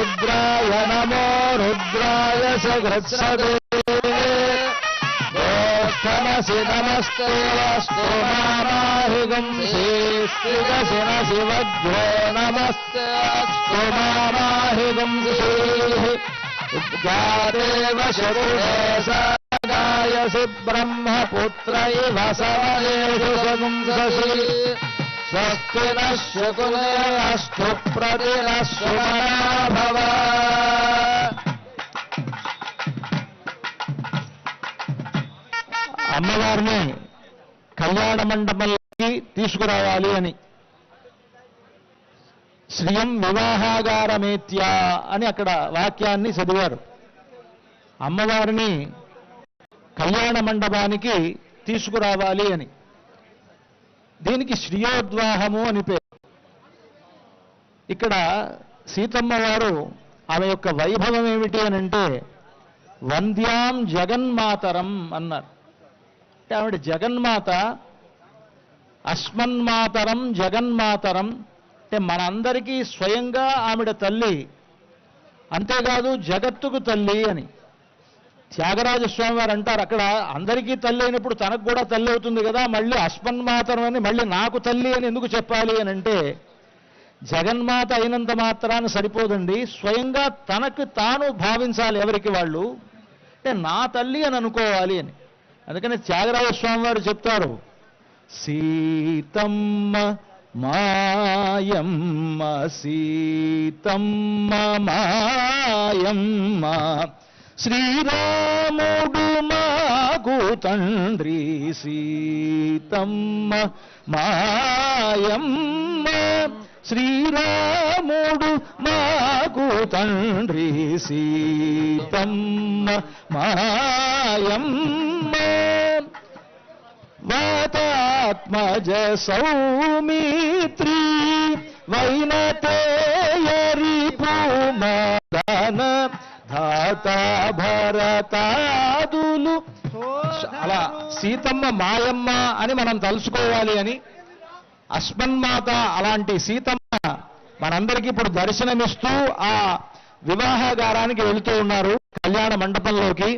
रुद्राय नमो रुद्राय सगृत्सदे गोष्ठमसि नमस्ते वस्तु मामाहिगुंसि स्त्रिगसि वध्यो नमस्ते अस्तु मामाहिगुंसिः जादेव शरुणे सगायसि ब्रह्मपुत्र इव समयेषु सगुंससि स्वस्ति नः शुकुले अस्तु प्रतिनः सुमना भव అమ్మవారిని కళ్యాణ మండపంలోకి తీసుకురావాలి అని శ్రియం వివాహాగారమేత్య అని అక్కడ వాక్యాన్ని చదివారు అమ్మవారిని కళ్యాణ మండపానికి తీసుకురావాలి అని దీనికి శ్రీయోద్వాహము అని పేరు. ఇక్కడ సీతమ్మ వారు ఆమె యొక్క వైభవం ఏమిటి అని అంటే వంద్యాం జగన్మాతరం అన్నారు. అంటే ఆవిడ జగన్మాత అస్మన్మాతరం జగన్మాతరం అంటే మనందరికీ స్వయంగా ఆవిడ తల్లి అంతేకాదు జగత్తుకు తల్లి అని. త్యాగరాజస్వామి వారు అంటారు అక్కడ అందరికీ తల్లి అయినప్పుడు తనకు కూడా తల్లి అవుతుంది కదా మళ్ళీ అస్మన్మాతరం అని మళ్ళీ నాకు తల్లి అని ఎందుకు చెప్పాలి అని అంటే జగన్మాత అయినంత మాత్రాన్ని సరిపోదండి. స్వయంగా తనకు తాను భావించాలి ఎవరికి వాళ్ళు? అంటే నా తల్లి అని అనుకోవాలి అని. అందుకని త్యాగరాజస్వామి వారు చెప్తారు సీతమ్మ మాయమ్మ సీతమ్మ మాయమ్మ శ్రీరాముడు మాకు తండ్రి సీతమ్మ మాయమ్మ. శ్రీరాముడు మాకు తండ్రి సీతమ్మ మాయమ్మ. వాతాత్మజ సౌమిత్రి వైనతేయరి పూమదన భరత భరతాదులు. అలా సీతమ్మ మాయమ్మ అని మనం తలుచుకోవాలి అని అస్మన్మాత అలాంటి సీతమ్మ మనందరికీ ఇప్పుడు దర్శనమిస్తూ ఆ వివాహగారానికి వెళుతూ ఉన్నారు కళ్యాణ మండపంలోకి.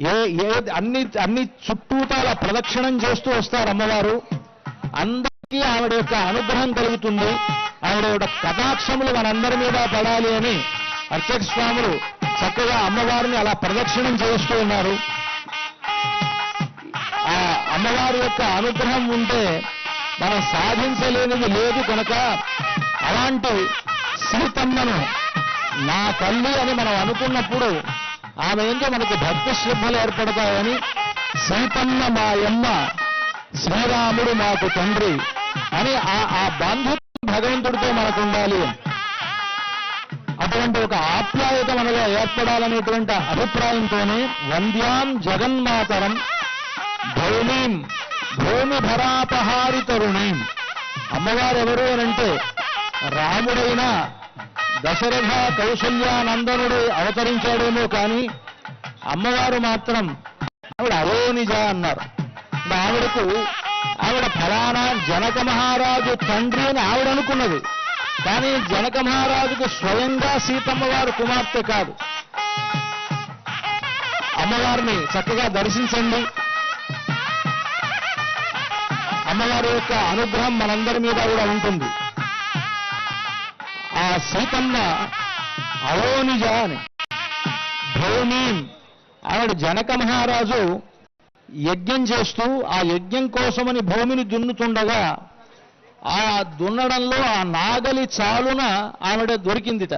ఏ ఏ అన్ని అన్ని చుట్టూతాల ప్రదక్షిణం చేస్తూ వస్తారు అమ్మవారు. అందరికీ ఆవిడ యొక్క అనుగ్రహం కలుగుతుంది. ఆవిడ యొక్క కటాక్షములు మనందరి మీద పడాలి అని అర్చక స్వాములు చక్కగా అమ్మవారిని అలా ప్రదక్షిణం చేస్తూ ఉన్నారు ఆ అమ్మవారి యొక్క అనుగ్రహం ఉంటే మనం సాధించలేనిది లేదు కనుక అలాంటి సీతమ్మను నా తల్లి అని మనం అనుకున్నప్పుడు ఆమె ఏంటో మనకు భక్తి శ్రద్ధలు ఏర్పడతాయని సీతమ్మ మా యమ్మ శ్రీరాముడు మాకు తండ్రి అని ఆ ఆ భగవంతుడితో మనకు ఉండాలి అని. అటువంటి ఒక ఆప్యాయత మనలో ఏర్పడాలనేటువంటి అభిప్రాయంతోనే వంద్యాం జగన్మాతరం భౌమీం భూమి భరాపహారి తరుణీం అమ్మవారు ఎవరు అనంటే రాముడైన దశరథ కౌశల్యానందనుడు అవతరించాడేమో కానీ అమ్మవారు మాత్రం ఆవిడ అరోనిజ అన్నారు. ఆవిడకు ఆవిడ ఫలానా జనక మహారాజు తండ్రి అని ఆవిడ అనుకున్నది కానీ జనక మహారాజుకు స్వయంగా సీతమ్మ వారు కుమార్తె కాదు. అమ్మవారిని చక్కగా దర్శించండి. అమ్మవారి యొక్క అనుగ్రహం మనందరి మీద కూడా ఉంటుంది. ఆ సీతమ్మ అవోనిజ అని భూమి ఆవిడ జనక మహారాజు యజ్ఞం చేస్తూ ఆ యజ్ఞం కోసమని భూమిని దున్నుతుండగా ఆ దున్నడంలో ఆ నాగలి చాలున ఆవిడ దొరికిందిట.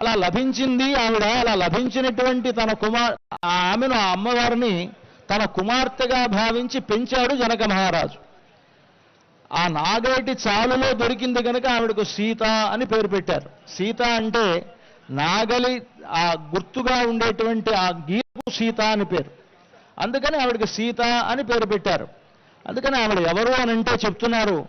అలా లభించింది ఆవిడ అలా లభించినటువంటి తన కుమార్ ఆమెను ఆ అమ్మవారిని తన కుమార్తెగా భావించి పెంచాడు జనక మహారాజు. ఆ నాగేటి చాలులో దొరికింది కనుక ఆవిడకు సీత అని పేరు పెట్టారు. సీత అంటే నాగలి ఆ గుర్తుగా ఉండేటువంటి ఆ గీతకు సీత అని పేరు. అందుకని ఆవిడకి సీత అని పేరు పెట్టారు. అందుకని ఆవిడ ఎవరు అని అంటే చెప్తున్నారు